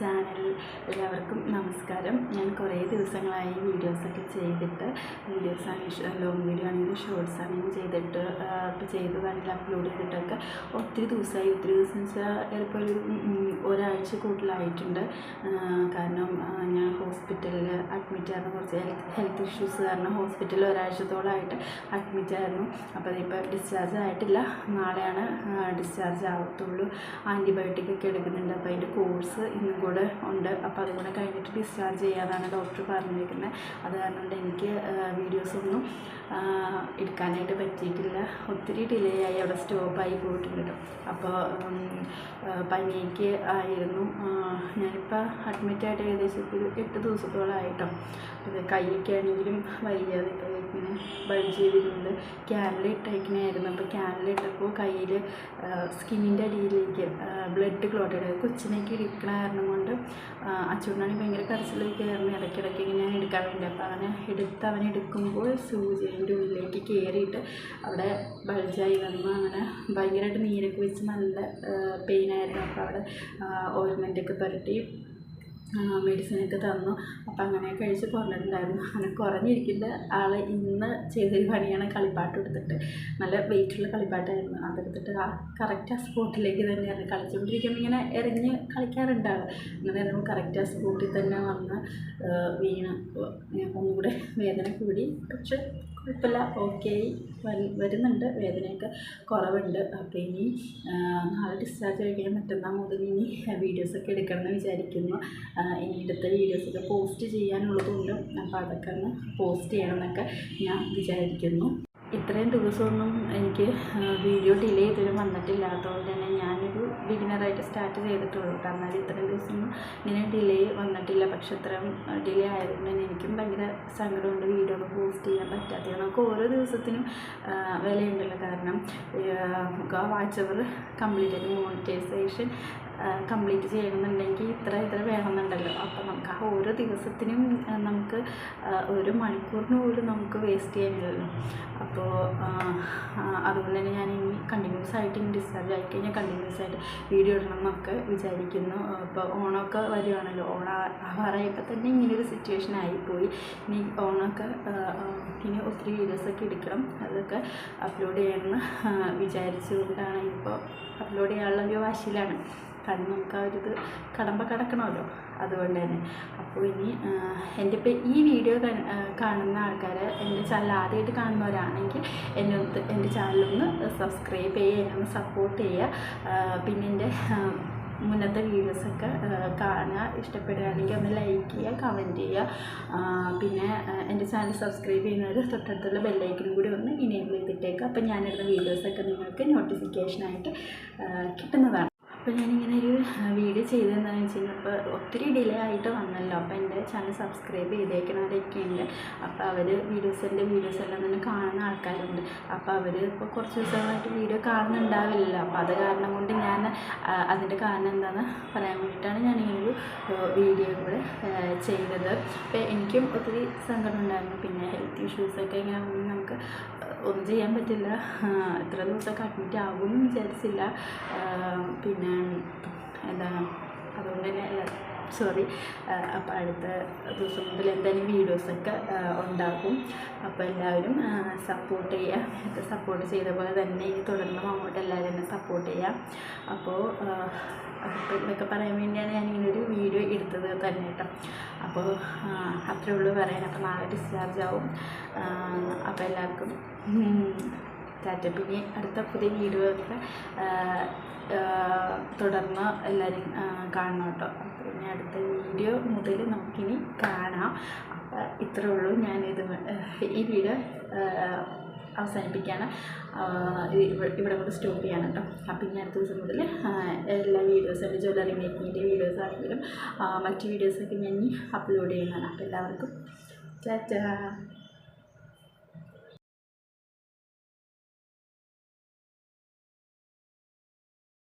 ചാനലിൽ എല്ലാവർക്കും നമസ്കാരം. ഞാൻ കുറേ ദിവസങ്ങളായി വീഡിയോസൊക്കെ ചെയ്തിട്ട് വീഡിയോസ് ആണെങ്കിലും ലോങ് വീഡിയോ ആണെങ്കിലും ഷോർട്സ് ആണെങ്കിലും ചെയ്തിട്ട് ചെയ്തതാണെങ്കിൽ അപ്ലോഡ് ചെയ്തിട്ടൊക്കെ ഒത്തിരി ദിവസമായി ഒത്തിരി ദിവസം വെച്ചാൽ ചിലപ്പോൾ ഒരു ഒരാഴ്ച കൂടുതലായിട്ടുണ്ട്. കാരണം ഞാൻ ഹോസ്പിറ്റലിൽ അഡ്മിറ്റ് ആയിരുന്നു. കുറച്ച് ഹെൽത്ത് ഇഷ്യൂസ് കാരണം ഹോസ്പിറ്റലിൽ ഒരാഴ്ചത്തോളമായിട്ട് അഡ്മിറ്റ് ആയിരുന്നു. അപ്പോൾ അതിപ്പോൾ ഡിസ്ചാർജ് ആയിട്ടില്ല. നാളെയാണ് ഡിസ്ചാർജ് ആവത്തുള്ളൂ. ആന്റിബയോട്ടിക് ഒക്കെ എടുക്കുന്നുണ്ട്. അപ്പോൾ അതിന്റെ കോഴ്സ് ഇന്നും കൂടെ ഉണ്ട്. അപ്പോൾ അതും കൂടെ കഴിഞ്ഞിട്ട് ഡിസ്ചാർജ് ചെയ്യാതാണ് ഡോക്ടർ പറഞ്ഞിരിക്കുന്നത്. അത് കാരണം കൊണ്ട് എനിക്ക് വീഡിയോസൊന്നും എടുക്കാനായിട്ട് പറ്റിയിട്ടില്ല. ഒത്തിരി ഡിലേ ആയി അവിടെ സ്റ്റോപ്പായി പോയിട്ടുണ്ട്. അപ്പോൾ പനിക്ക് ആയിരുന്നു. ഞാനിപ്പോൾ അഡ്മിറ്റായിട്ട് ഏകദേശം ഒരു എട്ട് ദിവസത്തോളമായിട്ടോ ഇത് കൈയൊക്കെ ആണെങ്കിലും വയ്യാതെ ഇങ്ങനെ ബൾജ് ക്യാനൽ ഇട്ടേക്കണായിരുന്നു. അപ്പോൾ ക്യാൻഡിൽ ഇട്ടപ്പോൾ കയ്യിൽ സ്കിന്നിന്റെ അടിയിലേക്ക് ബ്ലഡ് ക്ലോട്ടഡ് കൊച്ചിനേക്ക് ഇരിക്കണ കാരണം കൊണ്ട് അച്ഛനാണെങ്കിൽ ഭയങ്കര കരച്ചിലൊക്കെ ആയിരുന്നു. ഇടയ്ക്കിടയ്ക്ക് ഇങ്ങനെ എടുക്കാൻ വേണ്ടി. അപ്പോൾ അവനെ എടുത്ത് അവനെ എടുക്കുമ്പോൾ സൂചിന്റെ ഉള്ളിലേക്ക് കയറിയിട്ട് അവിടെ ബൾജായി വന്നു. അങ്ങനെ ഭയങ്കരമായിട്ട് നീരൊക്കെ വെച്ച് നല്ല പെയിനായിരുന്നു അപ്പോൾ അവിടെ ഓയിൽമെന്റൊക്കെ പുരട്ടി. മെഡിസിനൊക്കെ തന്നു. അപ്പം അങ്ങനെ കഴിച്ച് കുറഞ്ഞിട്ടുണ്ടായിരുന്നു അങ്ങനെ കുറഞ്ഞിരിക്കുന്ന ആൾ ഇന്ന് ചെയ്തൊരു പണിയാണ് കളിപ്പാട്ട് എടുത്തിട്ട്. നല്ല വെയിറ്റുള്ള കളിപ്പാട്ടായിരുന്നു. അതെടുത്തിട്ട് ആ കറക്റ്റ് ആ സ്പോട്ടിലേക്ക് തന്നെയാണ് കളിച്ചുകൊണ്ടിരിക്കുമ്പോൾ ഇങ്ങനെ എറിഞ്ഞ് കളിക്കാറുണ്ട് ആൾ അങ്ങനെ കറക്റ്റ് ആ സ്പോട്ടിൽ തന്നെ വന്ന് വീണ് ഒന്നുകൂടെ വേദന കൂടി പക്ഷെ കുഴപ്പമില്ല. ഓക്കെ വരുന്നുണ്ട്. വേദനയൊക്കെ കുറവുണ്ട്. അപ്പോൾ ഇനി നാളെ ഡിസ്ചാർജ് കഴിക്കാൻ മറ്റന്നാൾ മുതൽ ഇനി വീഡിയോസൊക്കെ എടുക്കണമെന്ന് വിചാരിക്കുന്നു. ഇനി എടുത്ത വീഡിയോസൊക്കെ പോസ്റ്റ് ചെയ്യാനുള്ളതുകൊണ്ട് അപ്പോൾ അതൊക്കെ ഒന്ന് പോസ്റ്റ് ചെയ്യണമെന്നൊക്കെ ഞാൻ വിചാരിക്കുന്നു. ഇത്രയും ദിവസമൊന്നും എനിക്ക് വീഡിയോ ഡിലേ ചെയ്തിട്ട് വന്നിട്ടില്ലാത്തതുകൊണ്ട് തന്നെ ഞാനൊരു ബിഗിനറായിട്ട് സ്റ്റാർട്ട് ചെയ്തിട്ടുള്ളൂ. കാരണം ഇത്രയും ദിവസമൊന്നും ഇങ്ങനെ ഡിലേ വന്നിട്ടില്ല. പക്ഷെ ഇത്രയും ഡിലേ ആയതുകൊണ്ട് തന്നെ എനിക്കും ഭയങ്കര സങ്കടമുണ്ട്. വീഡിയോ പോസ്റ്റ് ചെയ്യാൻ. നമുക്ക് ഓരോ ദിവസത്തിനും വിലയുണ്ടല്ലോ. കാരണം വാച്ച് അവർ കംപ്ലീറ്റ് ആയിട്ട് മോണിറ്റൈസേഷൻ കംപ്ലീറ്റ് ചെയ്യണമെന്നുണ്ടെങ്കിൽ ഇത്ര ഇത്ര വേണമെന്നുണ്ടല്ലോ. അപ്പോൾ നമുക്ക് ആ ഓരോ ദിവസത്തിനും നമുക്ക് ഒരു മണിക്കൂറിന് പോലും നമുക്ക് വേസ്റ്റ് ചെയ്യാനില്ലല്ലോ. അപ്പോൾ അതുകൊണ്ട് തന്നെ ഞാൻ ഇനി കണ്ടിന്യൂസ് ആയിട്ട് ഇനി ഡിസ്ചാർജ് ആയി കഴിഞ്ഞാൽ കണ്ടിന്യൂസ് ആയിട്ട് വീഡിയോ ഇടണം എന്നൊക്കെ വിചാരിക്കുന്നു. ഇപ്പോൾ ഓണമൊക്കെ വരികയാണല്ലോ ഓണം ആവാറായപ്പോൾ തന്നെ ഇങ്ങനൊരു സിറ്റുവേഷൻ ആയിപ്പോയി. ഇനി ഓണമൊക്കെ ഇനി ഒത്തിരി വീഡിയോസൊക്കെ എടുക്കണം. അതൊക്കെ അപ്ലോഡ് ചെയ്യണമെന്ന് വിചാരിച്ചുകൊണ്ടാണ് ഇപ്പോൾ അപ്ലോഡ് ചെയ്യാനുള്ള ഒരു വാശിയിലാണ്. കാരണം നമുക്ക് ആ ഒരു ഇത് കടമ്പ കടക്കണമല്ലോ. അതുകൊണ്ട് തന്നെ. അപ്പോൾ ഇനി എന്റെ ഇപ്പോൾ ഈ വീഡിയോ കാണുന്ന ആൾക്കാർ എന്റെ ചാനൽ ആദ്യമായിട്ട് കാണുന്നവരാണെങ്കിൽ എന്നെ ഒന്ന് എന്റെ ചാനലൊന്ന് സബ്സ്ക്രൈബ് ചെയ്യുക എന്നെ ഒന്ന് സപ്പോർട്ട് ചെയ്യുക. പിന്നെ എന്റെ മുന്നത്തെ വീഡിയോസൊക്കെ കാണുക. ഇഷ്ടപ്പെടുകയാണെങ്കിൽ ഒന്ന് ലൈക്ക് ചെയ്യുക കമന്റ് ചെയ്യുക. പിന്നെ എന്റെ ചാനൽ സബ്സ്ക്രൈബ് ചെയ്യുന്നവർ തൊട്ടടുത്തുള്ള ബെല്ലൈക്കനും കൂടി ഒന്ന് ഇനേബിൾ ചെയ്തിട്ടേക്കുക അപ്പം ഞാനിടുന്ന വീഡിയോസൊക്കെ നിങ്ങൾക്ക് നോട്ടിഫിക്കേഷനായിട്ട് കിട്ടുന്നതാണ്. അപ്പോൾ ഞാനിങ്ങനെ ഒരു വീഡിയോ ചെയ്തതെന്താണെന്ന് വെച്ച് കഴിഞ്ഞാൽ ഇപ്പോൾ ഒത്തിരി ഡിലേ ആയിട്ട് വന്നല്ലോ. അപ്പോൾ എന്റെ ചാനൽ സബ്സ്ക്രൈബ് ചെയ്തേക്കണവരൊക്കെയുണ്ട്. അപ്പോൾ അവർ വീഡിയോസ് എന്റെ വീഡിയോസ് എല്ലാം തന്നെ കാണുന്ന ആൾക്കാരുണ്ട്. അപ്പോൾ അവർ ഇപ്പോൾ കുറച്ച് ദിവസമായിട്ട് വീഡിയോ കാണുന്നുണ്ടാവില്ല അപ്പോൾ അത് കാരണം കൊണ്ട് ഞാൻ അതിന്റെ കാരണം എന്താണെന്ന് പറയാൻ വേണ്ടിയിട്ടാണ് ഞാൻ ഈ ഒരു വീഡിയോ കൂടെ ചെയ്തത്. അപ്പോൾ എനിക്കും ഒത്തിരി സങ്കടം ഉണ്ടായിരുന്നു. പിന്നെ ഹെൽത്ത് ഇഷ്യൂസൊക്കെ ഇങ്ങനെ നമുക്ക് ഒന്നും ചെയ്യാൻ പറ്റില്ല. ഇത്ര ദിവസമൊക്കെ അഡ്മിറ്റ് ആകുമെന്ന് വിചാരിച്ചില്ല. പിന്നെ എന്താ അതുകൊണ്ട് തന്നെ സോറി അപ്പോൾ അടുത്ത ദിവസം മുതൽ എന്തായാലും വീഡിയോസൊക്കെ ഉണ്ടാക്കും. അപ്പോൾ എല്ലാവരും സപ്പോർട്ട് ചെയ്യുക സപ്പോർട്ട് ചെയ്ത പോലെ തന്നെ ഇനി തുടർന്നും അങ്ങോട്ട് എല്ലാവരും തന്നെ സപ്പോർട്ട് ചെയ്യുക അപ്പോൾ അപ്പോൾ ഇതൊക്കെ പറയാൻ വേണ്ടിയാണ് ഞാനിങ്ങനെ ഒരു വീഡിയോ എടുത്തത് തന്നെ കേട്ടോ. അപ്പോൾ അത്രേ ഉള്ളൂ പറയാൻ. അപ്പോൾ നാളെ ഡിസ്ചാർജ് ആവും. അപ്പോൾ എല്ലാവർക്കും ടാറ്റ പിന്നെ അടുത്ത പുതിയ വീഡിയോ ഒക്കെ ആ, ആ, തുടർന്ന് എല്ലാവരും കാണണം കേട്ടോ. അപ്പോൾ ഇനി അടുത്ത വീഡിയോ മുതൽ നമുക്കിനി കാണാം. അപ്പോൾ ഇത്രേ ഉള്ളൂ. ഞാനിത് ഈ വീഡിയോ അവസാനിപ്പിക്കുകയാണ് ഇവിടെ കൊണ്ട് സ്റ്റോപ്പ് ചെയ്യാണ് കേട്ടോ. അപ്പം ഇനി അടുത്ത ദിവസം മുതൽ എല്ലാ വീഡിയോസും എന്റെ ജ്വല്ലറി മേക്കിങ്ങിന്റെ വീഡിയോസ് ആണെങ്കിലും മറ്റ് വീഡിയോസൊക്കെ ഞാൻ അപ്ലോഡ് ചെയ്യുന്നതാണ്. അപ്പോൾ എല്ലാവർക്കും ടാറ്റാ.